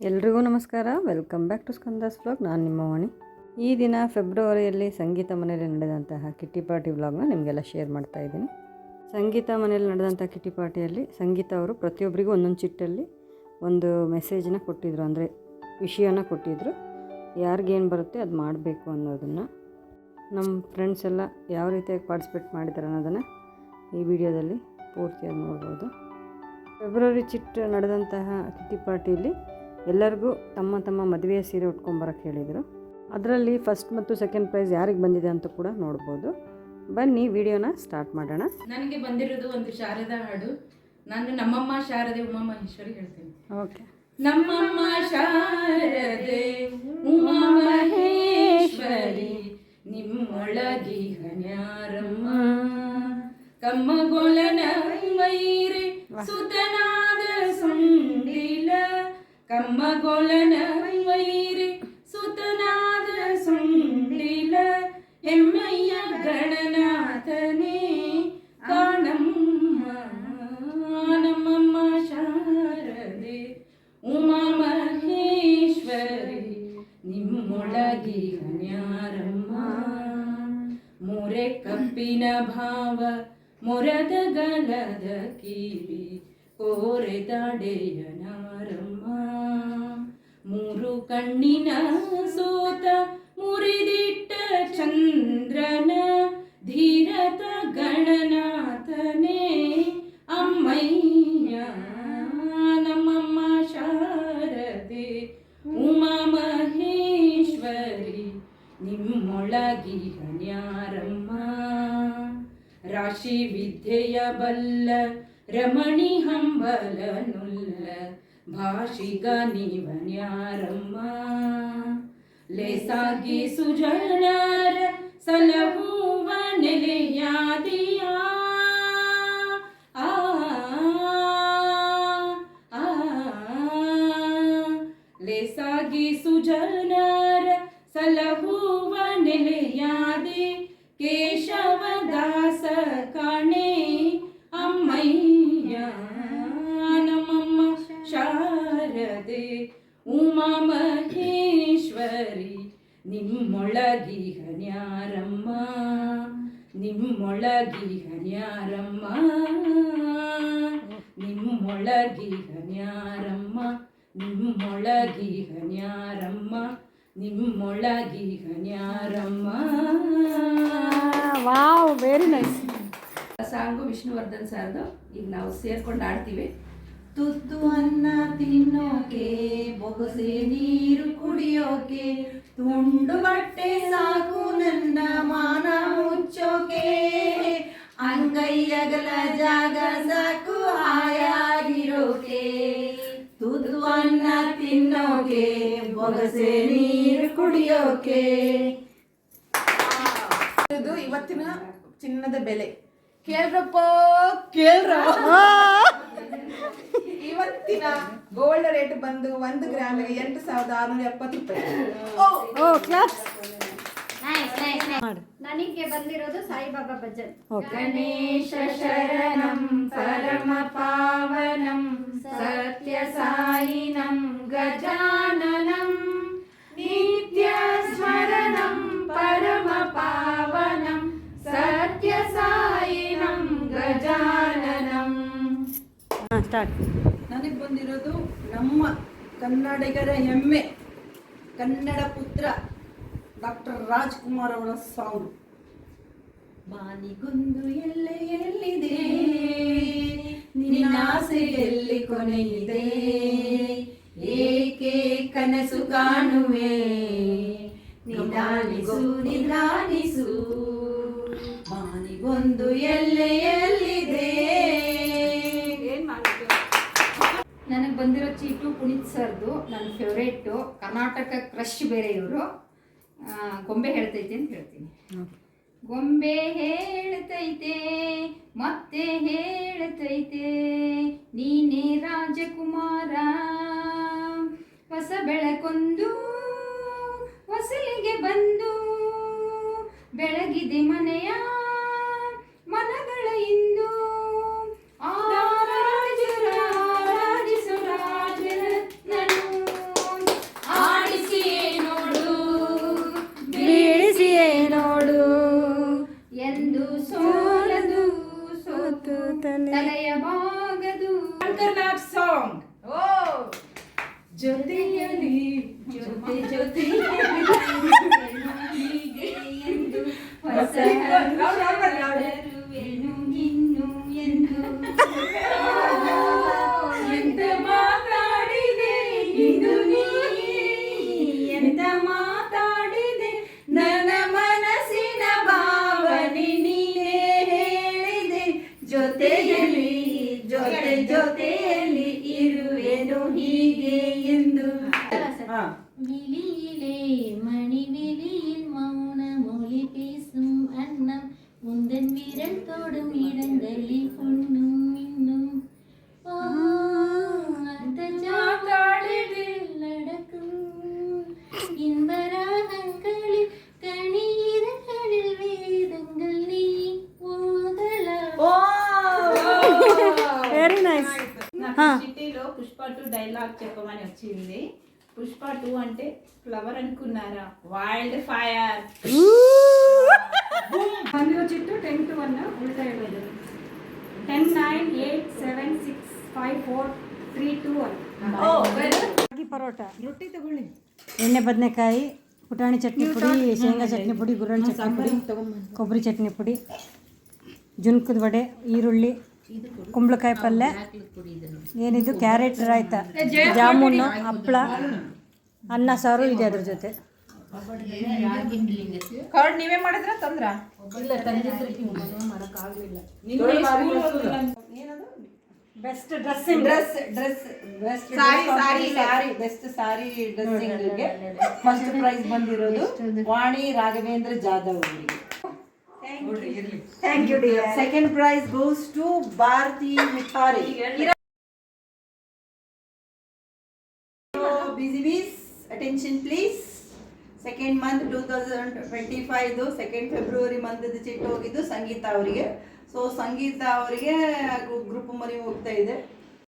ಎಲ್ರಿಗೂ ನಮಸ್ಕಾರ. Welcome back to Skanda's blog ನಾನು ನಿಮ್ಮ ವಾಣಿ. ಈ ದಿನ ಫೆಬ್ರವರಿಯಲ್ಲಿ ಸಂಗೀತ ಮನೆಯಲ್ಲಿ ನಡೆದಂತಹ ಕಿಟ್ಟಿ ಪಾರ್ಟಿ ವ್ಲಾಗ್ನ ನಿಮಗೆಲ್ಲ ಶೇರ್ ಮಾಡ್ತಾ ಇದ್ದೀನಿ. ಸಂಗೀತ ಮನೆಯಲ್ಲಿ ನಡೆದಂಥ ಕಿಟ್ಟಿ ಪಾರ್ಟಿಯಲ್ಲಿ ಸಂಗೀತ ಅವರು ಪ್ರತಿಯೊಬ್ಬರಿಗೂ ಒಂದೊಂದು ಚಿಟ್ಟಲ್ಲಿ ಒಂದು ಮೆಸೇಜನ್ನ ಕೊಟ್ಟಿದ್ರು. ಅಂದರೆ ವಿಷಯನ ಕೊಟ್ಟಿದ್ದರು ಯಾರಿಗೇನು ಬರುತ್ತೆ ಅದು ಮಾಡಬೇಕು ಅನ್ನೋದನ್ನು. ನಮ್ಮ ಫ್ರೆಂಡ್ಸ್ ಎಲ್ಲ ಯಾವ ರೀತಿಯಾಗಿ ಪಾರ್ಟಿಸಿಪೇಟ್ ಮಾಡಿದ್ದಾರೆ ಅನ್ನೋದನ್ನು ಈ ವಿಡಿಯೋದಲ್ಲಿ ಪೂರ್ತಿಯಾಗಿ ನೋಡ್ಬೋದು. ಫೆಬ್ರವರಿ ಚಿಟ್ ನಡೆದಂತಹ ಕಿಟ್ಟಿ ಪಾರ್ಟಿಯಲ್ಲಿ ಎಲ್ಲರಿಗೂ ತಮ್ಮ ತಮ್ಮ ಮದುವೆಯ ಸೀರೆ ಉಟ್ಕೊಂಬರಕ್ಕೆ ಹೇಳಿದರು. ಅದರಲ್ಲಿ ಫಸ್ಟ್ ಮತ್ತು ಸೆಕೆಂಡ್ ಪ್ರೈಸ್ ಯಾರಿಗೆ ಬಂದಿದೆ ಅಂತ ಕೂಡ ನೋಡ್ಬೋದು. ಬನ್ನಿ ವಿಡಿಯೋನ ಸ್ಟಾರ್ಟ್ ಮಾಡೋಣ. ನನಗೆ ಬಂದಿರೋದು ಒಂದು ಶಾರದಾ ಹಾಡು. ನಾನು ನಮ್ಮಮ್ಮ ಶಾರದೆ ಉಮಾ ಮಹೇಶ್ವರಿ ಹೇಳ್ತೀನಿ. ಓಕೆ ನಮ್ಮಮ್ಮ ಶಾರದೆ ಉಮಾ ಮಹೇಶ್ವರಿ ನಿಮ್ಮೊಳಗಿ ಹನ್ಯಾರಮ್ಮ. ಕಮ್ಮಗೊಳನ ವೈರೆ ಸುತನಾ ಕಮ್ಮಗೊಳನ ವೈರೆ ಸುತನಾದ ಸುಂಡಿಲ ಹೆಮ್ಮಯ್ಯ ಗಣನಾಥನೇ ಕಾಣಮ್ಮ ನಮ್ಮಮ್ಮ ಶಾರದೆ ಉಮಾ ಮಹೇಶ್ವರಿ ನಿಮ್ಮೊಳಗಿ ಹನ್ಯಾರಮ್ಮ ಮೊರೆ ಕಪ್ಪಿನ ಭಾವ ಮೊರದ ಗಲದ ಕಿವಿ ಕೋರೆ ತಡೆಯನಾರಮ್ಮ ಮೂರು ಕಣ್ಣಿನ ಸೋತ ಮುರಿದಿಟ್ಟ ಚಂದ್ರನ ಧೀರತ ಗಣನಾಥನೇ ಅಮ್ಮಯ್ಯ. ನಮ್ಮಮ್ಮ ಶಾರದೆ ಉಮಾ ಮಹೇಶ್ವರಿ ನಿಮ್ಮೊಳಗಿ ಹನ್ಯಾರಮ್ಮ ರಾಶಿ ವಿದ್ಯೆಯ ಬಲ್ಲ ರಮಣಿ ಹಂಬಲ ನುಲ್ಲ ಭಾಷಿಗ ನೀವನ್ಯಾರಮ್ಮ ಲೇಸಾಗಿ ಸುಜನರ ಸಲಹುವ ನೆಲೆಯಾದಿಯ ಆ ಆ ಲೇಸಾಗಿ ಸುಜನರ ಸಲಹುವ ನೆಲೆಯಾದೆ ಕೇಶವದಾಸ ನಿಮ್ಮೊಳಗಿ ಹನ್ಯಾರಮ್ಮ ನಿಮ್ಮೊಳಗಿ ಹನ್ಯಾರಮ್ಮ ನಿಮ್ಮೊಳಗಿ ಹನ್ಯಾರಮ್ಮ ನಿಮ್ಮೊಳಗಿ ಹನ್ಯಾರಮ್ಮ ನಿಮ್ಮೊಳಗಿ ಹನ್ಯಾರಮ್ಮ wow very nice song Vishnuvardhan ಸರ್ದು. ಈಗ ನಾವು ಸೇರ್ಕೊಂಡು ಆಡ್ತೀವಿ ತುತ್ತು ಅನ್ನ ತಿನ್ನೋಕೆ ಬೊಗಸೆ ನೀರು ಕುಡಿಯೋಕೆ ತುಂಡು ಬಟ್ಟೆ ಸಾಕು ನನ್ನ ಮಾನ ಮುಚ್ಚೋಕೆ. ಅಂಗೈಯಗಲ ಜಾಗ ಸಾಕು ಹಾಯಾಗಿರೋಕೆ. ತುತ್ತು ಅನ್ನ ತಿನ್ನೋಕೆ, ಬೊಗಸೆ ನೀರು ಕುಡಿಯೋಕೆ. ಇವತ್ತಿನ ಚಿನ್ನದ ಬೆಲೆ. ಕೇಳ್ರಪ್ಪ ಕೇಳ್ರ. ಇವತ್ತಿನ ಗೋಲ್ಡ್ ರೇಟ್ ಬಂದು ಒಂದು ಗ್ರಾಮಿಗೆ ಎಂಟು ಸಾವಿರದ ಆರುನೂರ ಎಪ್ಪತ್ತು ರೂಪಾಯಿ. ನನಗೆ ಬಂದಿರೋದು ಸಾಯಿಬಾಬಾ ಭಜನ್. ಗಣೇಶ ಶರಣಂ ಪರಮ ಪಾವನಂ ಸತ್ಯ ಸಾಯಿನಂ ಸ್ಟಾರ್ಟ್ ನನಗೆ ಬಂದಿರೋದು ನಮ್ಮ ಕನ್ನಡಿಗರ ಹೆಮ್ಮೆ, ಕನ್ನಡ ಪುತ್ರ ಡಾಕ್ಟರ್ ರಾಜ್ಕುಮಾರ್ ಅವರ ಸಾಂಗ್. ಬಾನಿಗೊಂದು ಎಲ್ಲೆ ಎಲ್ಲಿದೆ? ಆಸೆಯಲ್ಲಿ ಎಲ್ಲಿ ಕೊನೆಯಿದೆ? ಏಕೆ ಕನಸು ಕಾಣುವೆ? ನಿಧಾನಿಸು ನಿಧಾನಿಸು. ಬಾನಿಗೊಂದು ಎಲ್ಲೆ ಬಂದಿರೋ ಚೀಟು ಪುನೀತ್ ಸರ್ದು ನನ್ನ ಫೇವ್ರೇಟು ಕರ್ನಾಟಕ ಕ್ರಶ್ ಬೇರೆ ಇವರು ಗೊಂಬೆ ಹೇಳ್ತೈತೆ ಅಂತ ಹೇಳ್ತೀನಿ. ಗೊಂಬೆ ಹೇಳ್ತೈತೆ ಮತ್ತೆ ಹೇಳ್ತೈತೆ ನೀನೇ ರಾಜಕುಮಾರ. ಹೊಸ ಬೆಳಕೊಂದು ಹೊಸಲಿಗೆ ಬಂದು ಬೆಳಗಿದೆ ಮನೆಯ ಬಂತು ತಲೆಯಬಾಗದು ಶಂಕರ್ನಾಥ್ ಸಾಂಗ್ ಓ ಜೊತೆಯಲ್ಲಿ ಜೊತೆ ಜೊತೆಯಲ್ಲಿ ಹೊಸ விரல் தொடும் இடங்களில் பொண்ணும் இன்னும் ஆ, அந்த ஜாத்தாளில் நடக்கும் இன்பராகங்களில் கணிதங்களில் வேதங்கள் நீ ஓதலாம் వెరీ నైస్ నాకు చిట్టీలో పుష్ప టూ డైలాగ్ చెప్పమని వచ్చింది పుష్ప టూ అంటే ఫ్లవర్ అనుకున్నారా వైల్డ్ ఫైర్ ಬಂದಿರೋ ಚಿಟ್ಟು ಟೆನ್ ಟು ಒನ್ ಉಲ್ಟಾ ಹೇಳೋದು ten nine eight seven six five four three two one. ರಾಗಿ ಪರೋಟ. ರೊಟ್ಟಿ ತಗೊಳ್ಳಿ. ಎಣ್ಣೆ ಬದನೆಕಾಯಿ ಪುಟಾಣಿ ಚಟ್ನಿ ಪುಡಿ ಶೇಂಗಾ ಚಟ್ನಿ ಪುಡಿ ಗುರಾಣಿ ಚಟ್ನಿ ಪುಡಿ ಕೊಬ್ಬರಿ ಚಟ್ನಿ ಪುಡಿ ಜುನ್ಕದ ವಡೆ ಈರುಳ್ಳಿ ಕುಂಬಳಕಾಯಿ ಪಲ್ಯ. ಏನಿದು? ಕ್ಯಾರೆಟ್ ರಾಯ್ತ ಜಾಮೂನು ಹಪ್ಪಳ ಅನ್ನ ಸಾರು ಇದೆ ಅದ್ರ ಜೊತೆ. ಕರ್ಡ್ ನೀವೇ ಮಾಡಿದ್ರ ತಂದ್ರ? Best dressing dress dress best sari sari sari best sari ಡ್ರೆಸ್ಸಿಂಗ್ಗೆ first prize ಬಂದಿರೋದು ವಾಣಿ ರಾಘವೇಂದ್ರ ಜಾಧವ್ ಅವರಿಗೆ. Thank you dear second prize goes to Bharati Mithari. Busy bees attention please second month two thousand twenty ಫೈವ್ದು second February ಮಂತ್ದು ಚಿಟ್ಟು ಹೋಗಿದ್ದು ಸಂಗೀತ ಅವರಿಗೆ. So ಸಂಗೀತ ಅವರಿಗೆ group ಮರಿ ಹೋಗ್ತಾ ಇದೆ.